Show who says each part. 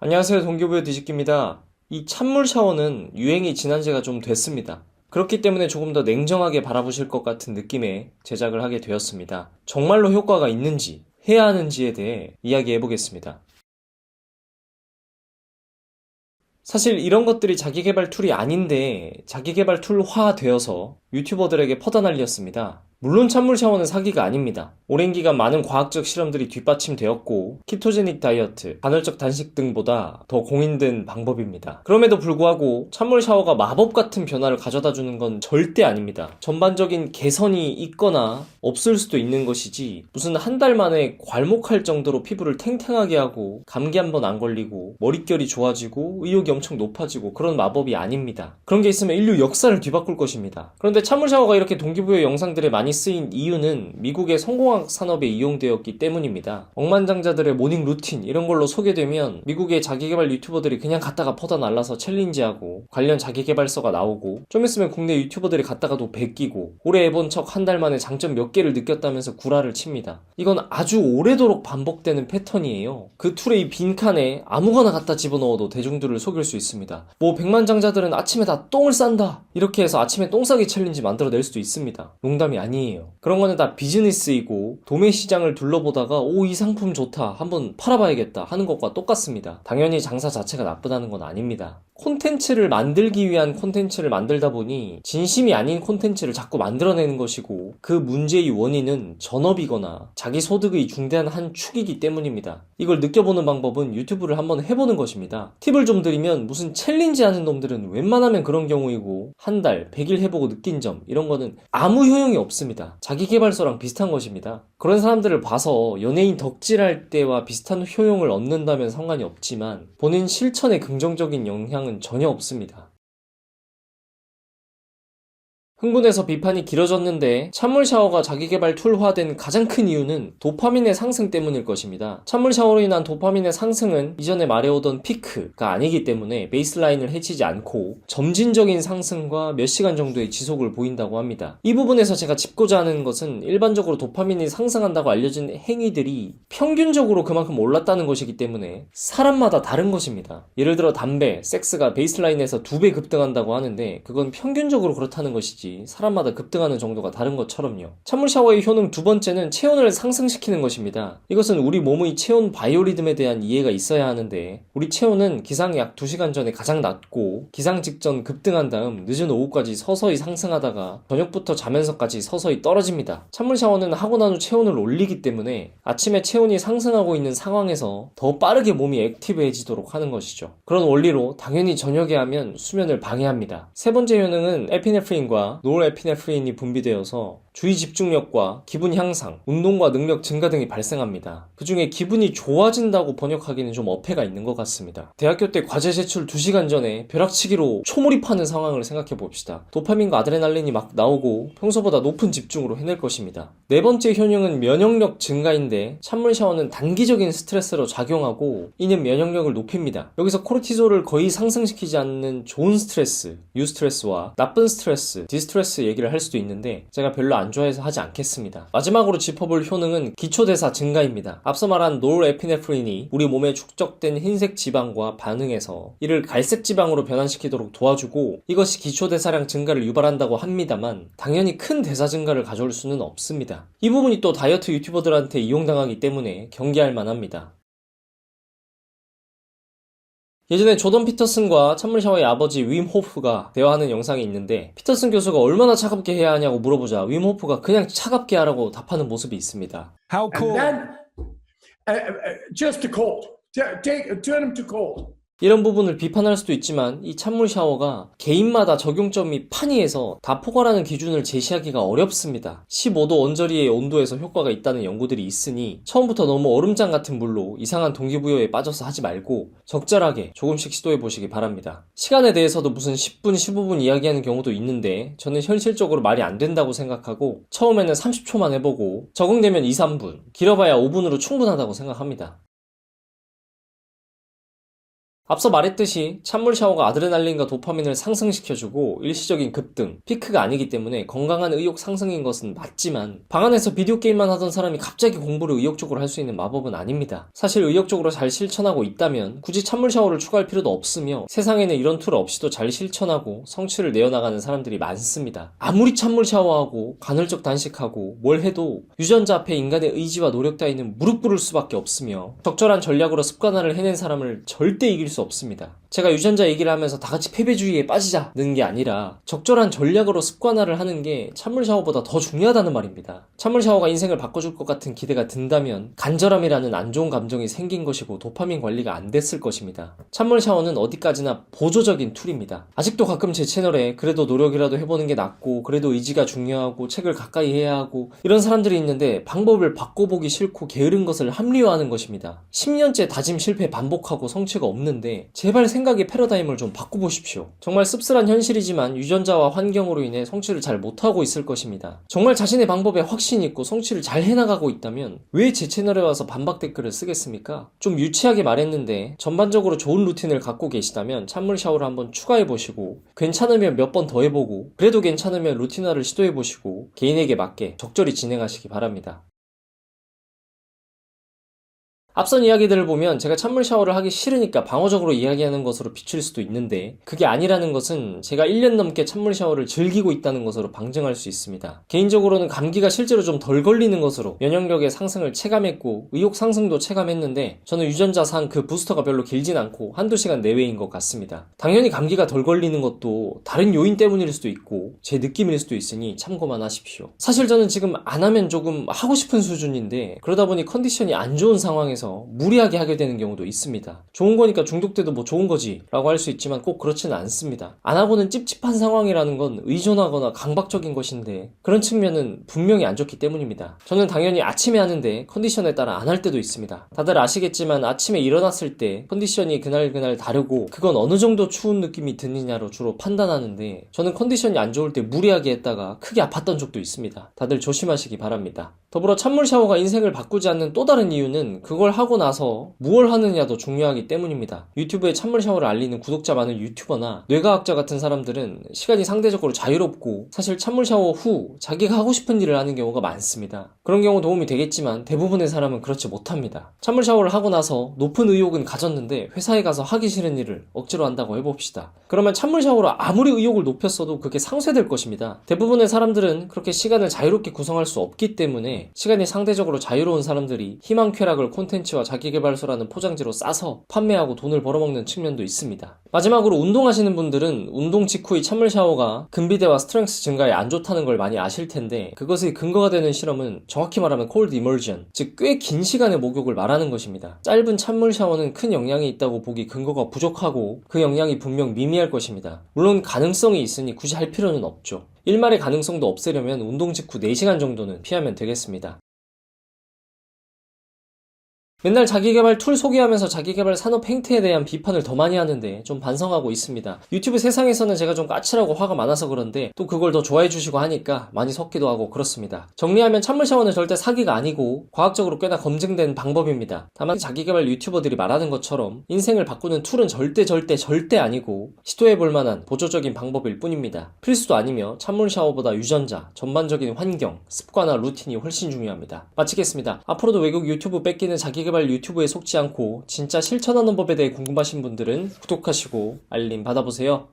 Speaker 1: 안녕하세요. 동기부여 뒤집기입니다. 이 찬물 샤워는 유행이 지난 지가 좀 됐습니다. 그렇기 때문에 조금 더 냉정하게 바라보실 것 같은 느낌의 제작을 하게 되었습니다. 정말로 효과가 있는지, 해야 하는지에 대해 이야기해 보겠습니다. 사실 이런 것들이 자기개발 툴이 아닌데 자기개발 툴화 되어서 유튜버들에게 퍼다난리였습니다. 물론 찬물 샤워는 사기가 아닙니다. 오랜 기간 많은 과학적 실험들이 뒷받침되었고 키토제닉 다이어트, 간헐적 단식 등보다 더 공인된 방법입니다. 그럼에도 불구하고 찬물 샤워가 마법 같은 변화를 가져다 주는 건 절대 아닙니다. 전반적인 개선이 있거나 없을 수도 있는 것이지 무슨 한 달 만에 괄목할 정도로 피부를 탱탱하게 하고 감기 한 번 안 걸리고 머릿결이 좋아지고 의욕이 엄청 높아지고 그런 마법이 아닙니다. 그런 게 있으면 인류 역사를 뒤바꿀 것입니다. 그런데 찬물 샤워가 이렇게 동기부여 영상들에 많이 쓰인 이유는 미국의 성공학 산업에 이용되었기 때문입니다. 억만장자들의 모닝 루틴 이런 걸로 소개되면 미국의 자기개발 유튜버들이 그냥 갖다가 퍼다 날라서 챌린지하고 관련 자기개발서가 나오고 좀 있으면 국내 유튜버들이 갖다가도 베끼고 오래 해본 척 한 달 만에 장점 몇 개를 느꼈다면서 구라를 칩니다. 이건 아주 오래도록 반복되는 패턴이에요. 그 툴의 이 빈칸에 아무거나 갖다 집어넣어도 대중들을 속일 수 있습니다. 뭐 백만장자들은 아침에 다 똥을 싼다 이렇게 해서 아침에 똥 싸기 챌린지 만들어낼 수도 있습니다. 농담이 아니에요. 그런 거는 다 비즈니스이고 도매 시장을 둘러보다가 오 이 상품 좋다 한번 팔아봐야겠다 하는 것과 똑같습니다. 당연히 장사 자체가 나쁘다는 건 아닙니다. 콘텐츠를 만들기 위한 콘텐츠를 만들다 보니 진심이 아닌 콘텐츠를 자꾸 만들어내는 것이고 그 문제의 원인은 전업이거나 자기 소득의 중대한 한 축이기 때문입니다. 이걸 느껴보는 방법은 유튜브를 한번 해보는 것입니다. 팁을 좀 드리면 무슨 챌린지 하는 놈들은 웬만하면 그런 경우이고 한 달, 100일 해보고 느낀 점 이런 거는 아무 효용이 없습니다. 자기 개발서랑 비슷한 것입니다. 그런 사람들을 봐서 연예인 덕질할 때와 비슷한 효용을 얻는다면 상관이 없지만 본인 실천에 긍정적인 영향은 전혀 없습니다. 흥분해서 비판이 길어졌는데 찬물 샤워가 자기개발 툴화된 가장 큰 이유는 도파민의 상승 때문일 것입니다. 찬물 샤워로 인한 도파민의 상승은 이전에 말해오던 피크가 아니기 때문에 베이스라인을 해치지 않고 점진적인 상승과 몇 시간 정도의 지속을 보인다고 합니다. 이 부분에서 제가 짚고자 하는 것은 일반적으로 도파민이 상승한다고 알려진 행위들이 평균적으로 그만큼 올랐다는 것이기 때문에 사람마다 다른 것입니다. 예를 들어 담배, 섹스가 베이스라인에서 두 배 급등한다고 하는데 그건 평균적으로 그렇다는 것이지 사람마다 급등하는 정도가 다른 것처럼요. 찬물 샤워의 효능 두 번째는 체온을 상승시키는 것입니다. 이것은 우리 몸의 체온 바이오리듬에 대한 이해가 있어야 하는데 우리 체온은 기상 약 2시간 전에 가장 낮고 기상 직전 급등한 다음 늦은 오후까지 서서히 상승하다가 저녁부터 자면서까지 서서히 떨어집니다. 찬물 샤워는 하고 난 후 체온을 올리기 때문에 아침에 체온이 상승하고 있는 상황에서 더 빠르게 몸이 액티브해지도록 하는 것이죠. 그런 원리로 당연히 저녁에 하면 수면을 방해합니다. 세 번째 효능은 에피네프린과 노르에피네프린이 분비되어서 주의 집중력과 기분 향상, 운동과 능력 증가 등이 발생합니다. 그 중에 기분이 좋아진다고 번역하기는 좀 어폐가 있는 것 같습니다. 대학교 때 과제 제출 2시간 전에 벼락치기로 초몰입하는 상황을 생각해 봅시다. 도파민과 아드레날린이 막 나오고 평소보다 높은 집중으로 해낼 것입니다. 네 번째 효능은 면역력 증가인데 찬물 샤워는 단기적인 스트레스로 작용하고 이는 면역력을 높입니다. 여기서 코르티졸을 거의 상승시키지 않는 좋은 스트레스, 유스트레스와 나쁜 스트레스, 디스트레스 얘기를 할 수도 있는데 제가 별로 안 좋아해서 하지 않겠습니다. 마지막으로 짚어볼 효능은 기초대사 증가입니다. 앞서 말한 노르에피네프린이 우리 몸에 축적된 흰색 지방과 반응해서 이를 갈색 지방으로 변환시키도록 도와주고 이것이 기초대사량 증가를 유발한다고 합니다만 당연히 큰 대사 증가를 가져올 수는 없습니다. 이 부분이 또 다이어트 유튜버들한테 이용당하기 때문에 경계할 만합니다. 예전에 조던 피터슨과 찬물 샤워의 아버지 윈 호프가 대화하는 영상이 있는데 피터슨 교수가 얼마나 차갑게 해야 하냐고 물어보자 윈 호프가 그냥 차갑게 하라고 답하는 모습이 있습니다.
Speaker 2: How
Speaker 3: And
Speaker 2: cool.
Speaker 3: then, uh, uh, just to cold. Take, turn them to cold.
Speaker 1: 이런 부분을 비판할 수도 있지만 이 찬물 샤워가 개인마다 적용점이 판이해서 다 포괄하는 기준을 제시하기가 어렵습니다. 15도 언저리의 온도에서 효과가 있다는 연구들이 있으니 처음부터 너무 얼음장 같은 물로 이상한 동기부여에 빠져서 하지 말고 적절하게 조금씩 시도해 보시기 바랍니다. 시간에 대해서도 무슨 10분, 15분 이야기하는 경우도 있는데 저는 현실적으로 말이 안 된다고 생각하고 처음에는 30초만 해보고 적응되면 2, 3분, 길어봐야 5분으로 충분하다고 생각합니다. 앞서 말했듯이 찬물 샤워가 아드레날린과 도파민을 상승시켜주고 일시적인 급등, 피크가 아니기 때문에 건강한 의욕 상승인 것은 맞지만 방 안에서 비디오 게임만 하던 사람이 갑자기 공부를 의욕적으로 할 수 있는 마법은 아닙니다. 사실 의욕적으로 잘 실천하고 있다면 굳이 찬물 샤워를 추가할 필요도 없으며 세상에는 이런 툴 없이도 잘 실천하고 성취를 내어나가는 사람들이 많습니다. 아무리 찬물 샤워하고 간헐적 단식하고 뭘 해도 유전자 앞에 인간의 의지와 노력 따위는 무릎 꿇을 수밖에 없으며 적절한 전략으로 습관화를 해낸 사람을 절대 이길 수 없습니다. 제가 유전자 얘기를 하면서 다 같이 패배주의에 빠지자는 게 아니라 적절한 전략으로 습관화를 하는 게 찬물 샤워보다 더 중요하다는 말입니다. 찬물 샤워가 인생을 바꿔줄 것 같은 기대가 든다면 간절함이라는 안 좋은 감정이 생긴 것이고 도파민 관리가 안 됐을 것입니다. 찬물 샤워는 어디까지나 보조적인 툴입니다. 아직도 가끔 제 채널에 그래도 노력이라도 해보는 게 낫고 그래도 의지가 중요하고 책을 가까이 해야 하고 이런 사람들이 있는데 방법을 바꿔보기 싫고 게으른 것을 합리화하는 것입니다. 10년째 다짐 실패 반복하고 성취가 없는데 제발 생각의 패러다임을 좀 바꿔보십시오. 정말 씁쓸한 현실이지만 유전자와 환경으로 인해 성취를 잘 못하고 있을 것입니다. 정말 자신의 방법에 확신이 있고 성취를 잘 해나가고 있다면 왜 제 채널에 와서 반박 댓글을 쓰겠습니까? 좀 유치하게 말했는데 전반적으로 좋은 루틴을 갖고 계시다면 찬물 샤워를 한번 추가해보시고 괜찮으면 몇 번 더 해보고 그래도 괜찮으면 루틴화를 시도해보시고 개인에게 맞게 적절히 진행하시기 바랍니다. 앞선 이야기들을 보면 제가 찬물 샤워를 하기 싫으니까 방어적으로 이야기하는 것으로 비칠 수도 있는데 그게 아니라는 것은 제가 1년 넘게 찬물 샤워를 즐기고 있다는 것으로 방증할 수 있습니다. 개인적으로는 감기가 실제로 좀 덜 걸리는 것으로 면역력의 상승을 체감했고 의욕 상승도 체감했는데 저는 유전자상 그 부스터가 별로 길진 않고 한두 시간 내외인 것 같습니다. 당연히 감기가 덜 걸리는 것도 다른 요인 때문일 수도 있고 제 느낌일 수도 있으니 참고만 하십시오. 사실 저는 지금 안 하면 조금 하고 싶은 수준인데 그러다 보니 컨디션이 안 좋은 상황에서 무리하게 하게 되는 경우도 있습니다. 좋은 거니까 중독돼도 뭐 좋은 거지 라고 할 수 있지만 꼭 그렇지는 않습니다. 안 하고는 찝찝한 상황이라는 건 의존하거나 강박적인 것인데 그런 측면은 분명히 안 좋기 때문입니다. 저는 당연히 아침에 하는데 컨디션에 따라 안 할 때도 있습니다. 다들 아시겠지만 아침에 일어났을 때 컨디션이 그날 그날 다르고 그건 어느 정도 추운 느낌이 드느냐로 주로 판단하는데 저는 컨디션이 안 좋을 때 무리하게 했다가 크게 아팠던 적도 있습니다. 다들 조심하시기 바랍니다. 더불어 찬물 샤워가 인생을 바꾸지 않는 또 다른 이유는 그걸 하고 나서 무얼 하느냐도 중요하기 때문입니다. 유튜브에 찬물 샤워를 알리는 구독자 많은 유튜버나 뇌과학자 같은 사람들은 시간이 상대적으로 자유롭고 사실 찬물 샤워 후 자기가 하고 싶은 일을 하는 경우가 많습니다. 그런 경우 도움이 되겠지만 대부분의 사람은 그렇지 못합니다. 찬물 샤워를 하고 나서 높은 의욕은 가졌는데 회사에 가서 하기 싫은 일을 억지로 한다고 해봅시다. 그러면 찬물 샤워로 아무리 의욕을 높였어도 그게 상쇄될 것입니다. 대부분의 사람들은 그렇게 시간을 자유롭게 구성할 수 없기 때문에 시간이 상대적으로 자유로운 사람들이 희망 쾌락을 콘텐츠 와 자기개발서라는 포장지로 싸서 판매하고 돈을 벌어먹는 측면도 있습니다. 마지막으로 운동하시는 분들은 운동 직후의 찬물 샤워가 근비대와 스트렝스 증가에 안 좋다는 걸 많이 아실 텐데 그것의 근거가 되는 실험은 정확히 말하면 콜드 이머전, 즉 꽤 긴 시간의 목욕을 말하는 것입니다. 짧은 찬물 샤워는 큰 영향이 있다고 보기 근거가 부족하고 그 영향이 분명 미미할 것입니다. 물론 가능성이 있으니 굳이 할 필요는 없죠. 일말의 가능성도 없애려면 운동 직후 4시간 정도는 피하면 되겠습니다. 맨날 자기개발 툴 소개하면서 자기개발 산업 행태에 대한 비판을 더 많이 하는데 좀 반성하고 있습니다. 유튜브 세상에서는 제가 좀 까칠하고 화가 많아서 그런데 또 그걸 더 좋아해 주시고 하니까 많이 섞기도 하고 그렇습니다. 정리하면 찬물 샤워는 절대 사기가 아니고 과학적으로 꽤나 검증된 방법입니다. 다만 자기개발 유튜버들이 말하는 것처럼 인생을 바꾸는 툴은 절대 절대 절대 아니고 시도해 볼 만한 보조적인 방법일 뿐입니다. 필수도 아니며 찬물 샤워보다 유전자, 전반적인 환경, 습관화 루틴이 훨씬 중요합니다. 마치겠습니다. 앞으로도 외국 유튜브 뺏기는 자기 개발 유튜브에 속지 않고 진짜 실천하는 법에 대해 궁금하신 분들은 구독하시고 알림 받아보세요.